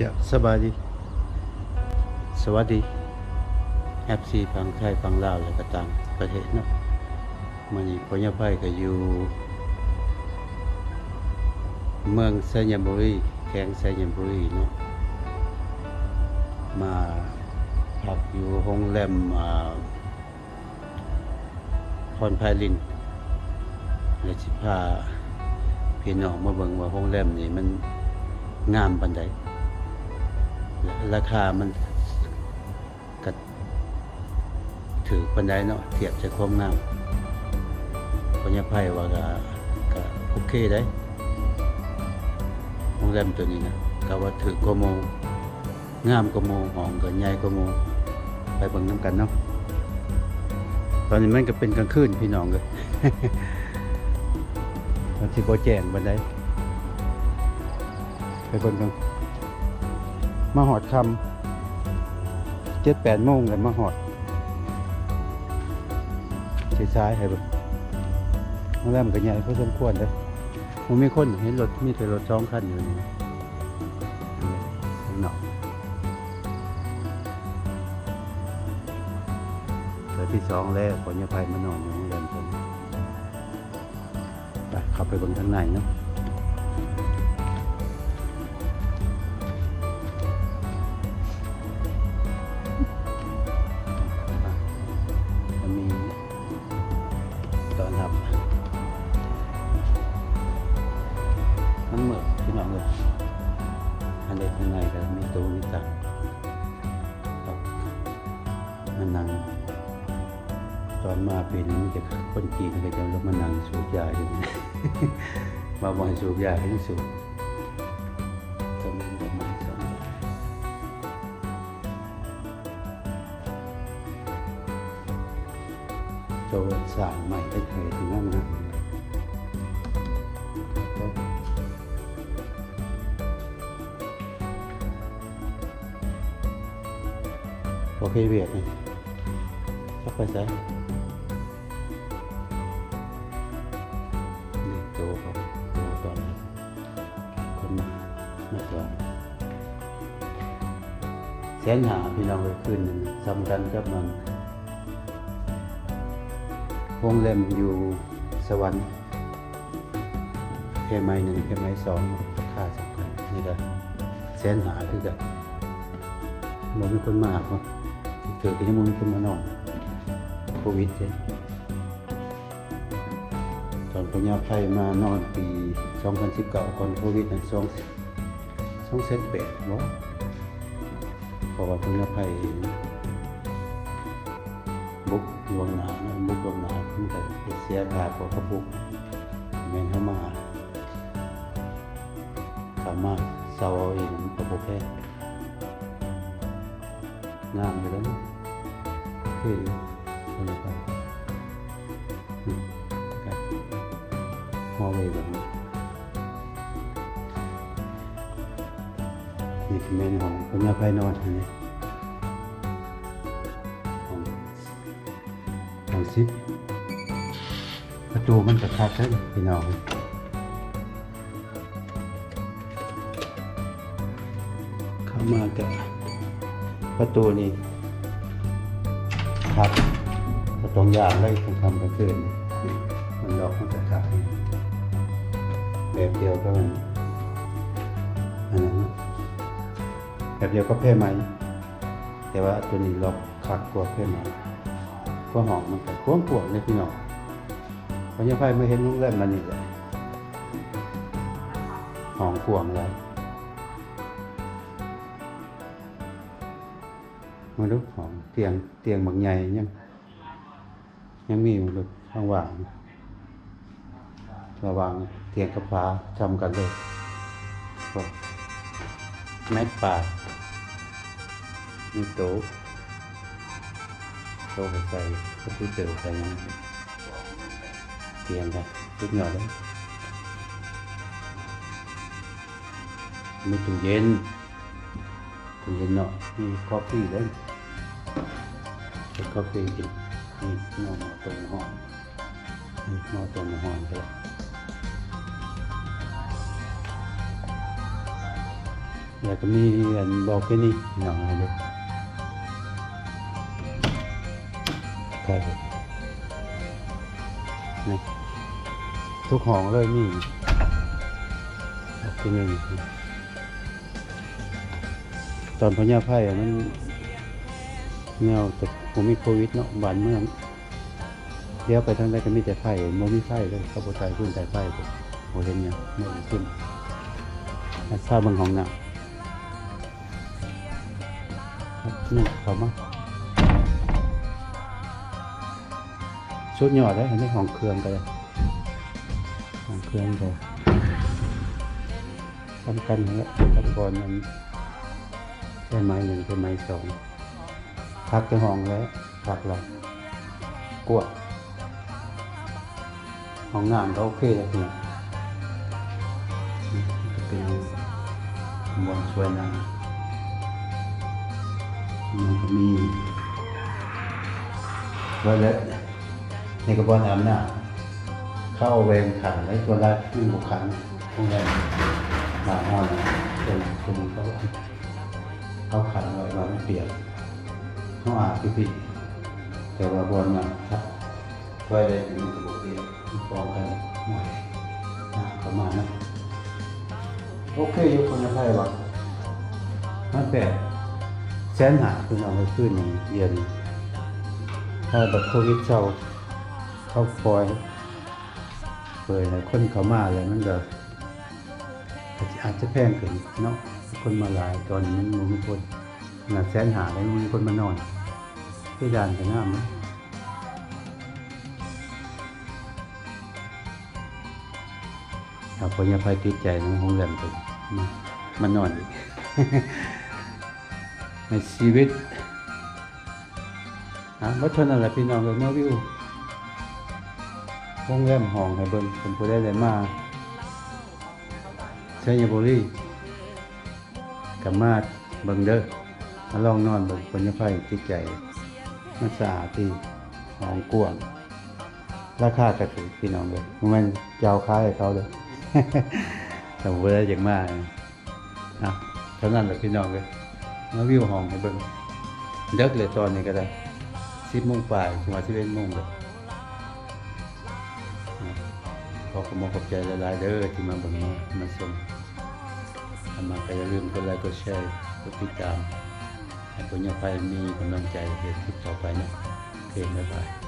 จะสบายดี สวัสดี FC ฟังไทยฟังลาวและก็ต่างประเทศเนาะมื้อนี้พญาไพก็อยู่ เมืองไซยบุรีแขวงไซยบุรีเนาะมาพักอยู่โรงแรมอ่าพรไพลินและสิพาพี่น้องมาเบิ่งว่าโรงแรมนี่มันงามปานใด ราคามันก็ถือปานใดเนาะเทียบจากความงามพญาไพว่าก็ก็โอเคได้โรงแรมตัวนี้นะก็ว่าถือกโมงามกโมหองก็ใหญ่กโมไปเบิ่งน้ำกันเนาะตอนนี้มันก็เป็นกลางคืนพี่น้องเลยตอนที่โบแจงบันไดไปเบิ่งกัน มาหอดคำเจ็ดแปดโมงกันมาหอดใช้ซ้ายให้เบิ่งโรงแรมก็ใหญ่พอสมควรเลยผมมีคนเห็นรถมีแต่รถสองคันอยู่นี่ข้างนอกแต่ที่สองแล้วผลยาภัยมานอนอยู่โรงแรมตรงนี้ไปข้าไปบนข้างในเนาะ มันเหมือนพี่น้องเลยอันเด็กข้างในก็มีตู้มีตังมันนั่งตอนมาปีนี้มันจะคนจีนก็จะลงมานั่งสูบยาอยู่มาบ่อยสูบยาให้สูบตรงนี้ดอกไม้สองดอกโจรสางใหม่ได้เคยถึงนั่น โอเคเวียดนี่สักไปซะนี่โตเขาโตตอนนี้คนมามาจองแสนหาพี่น้องเลยขึ้นหนึ่งสำคัญกับมันวงเล็มอยู่สวรรค์เพไม้หนึ่งเพไม้สองค่าสำคัญนี่ก็แสนหาคือกันมันมีคนมาครับ เกิดที่มันมีคนมาหน่อนโควิดเลยตอนพญาไพมานอนปี 2019ก่อนโควิดนั้นสองสองเซนแปดบ่เพราะว่าพญาไพบุกลวงหนานะบุกลวงหนาเพิ่งแต่เสียค่าเพระเขาบุกแม่นเข้ามาสามารถเซาเอาเองมันก็บ่แพ้ งามอยู่แล้วนะคือคนละไปอืมครับฮอลเวย์แบบนี้นี่คือเมนของพญาไพนอนนนี้ของของซิปประตูมันกระทัดได้พี่น้องเข้ามากับ ประตูนี่ครับประตรงอย่างเลยคงทำกันคืนมันล็อกมันจะขายแบบเดียวก็มันอันนั้นแบบเดียวก็เพ่ไหมแต่ว่าตัวนี้ล็อกขัดกว่าเพ่ไหมก็หองมันก็กว้างกวางเลยพี่น้องเพราะยังไงไม่เห็นลูกเล่นมันนี่เลยหองกวางแล้ว มาดูของเตียงเตียงบางใหญ่ยังยังมีอยู่เลยข้างว่างระหว่างเตียงกับฟ้าทำกันเลยก็แมทปาดมีโต๊ะโต๊ะให้ใส่ก็คือเจอใส่ยังเตียงกันทุกหน่อยเลยมีตู้เย็นตู้เย็นเนาะมีกาแฟเลย เป็นกาแฟกินนี่นอนหมอต้มหอมนี่หม้อต้มหอมไปแล้วก็มีอันบอกแค่นี้น้องให้ดูใช่ครับนี่ทุกห้องเลยมีบอกแค่นี้ตอนพญาไพ่มัน แนวแต่ผมมีโควิดเนาะบ้านเมืองเดี๋ยวไปทางใดก็มีแต่ไฟโมมีไฟเลยเขาบอใส่ขึ้นใส่ไฟเลยโมเห็นเนี่ยไม่ขึ้นถ้าทราบบางห้องน่ะครับนี่เขามาชุดหยอดได้อันนี้ของเครื่องก็ได้ของเครื่องก็สำคัญแล้วตะกอนมันใช่ไม้หนึ่งเป็นไม้สอง พักจะห้องแล้วพักเรากวดห้องน้ำก็โอเคเลยเนี่ยนี่จะเป็นบนสวยนะมันก็มีไว้แล้วในกระบอกน้ำน่ะเข้าเวรขันไว้ตัวละหนึ่งหกขันพวกนั้นมาห้องเป็นเป็นเขาเขาขันไว้ว่าไม่เปียก เขาอาบพี่ๆแต่ว่าบนน่ะครับไว้ได้ถึงระบบเรียนฟ้องกันหน่อยนะประมาณนั้นโอเคอยู่คนละไพ่วะมันแบบแสนหาคือเอาไปขึ้นอย่างเดียวนี้ถ้าแบบโควิดเจ้าเข้าปล่อยเปิดให้คนเขามาเลยมันก็อาจจะแพงขึ้นเนาะคนมาหลายตอนนี้มันมีคน ขนาดแสนหาแล้วมีคนมานอนที่ด่านกันน้ำนะครับพยาภัยติดใจนห้องเรียนไปมามันนอนอีกในชีวิตอะวัฒนั่นแหละพี่น้องเลยมาวิวห้องแรมห้องให้เบิ่งผมผู้ได้เลยมาชัยบุรีกับมาเบิ่งเด้อ มาลองนอนบิ่งพยาภัยติดใจมันสะอาดดีห้องกว้างราคากระถูกพี่น้องเลยมันเจ้าค้าให้เขาเลยแต่ผมได้อย่างมากนะเท่านั้นแหละพี่น้องเลยมาวิวห้องให้เบิ่งเด็กเลยตอนนี้ก็ได้สิบโมงปลายถึงว่าสิบเอ็ดโมงเลยขอขอบคุณขอบใจหลายๆเด้อที่มาเบิ่งมามาชมถ้ามาก็อย่าลืมกดไลค์กดแชร์กดติดตาม ให้ผลงานไปมีกำลังใจเห็นคลิปต่อไปนะเคบ๊ายบาย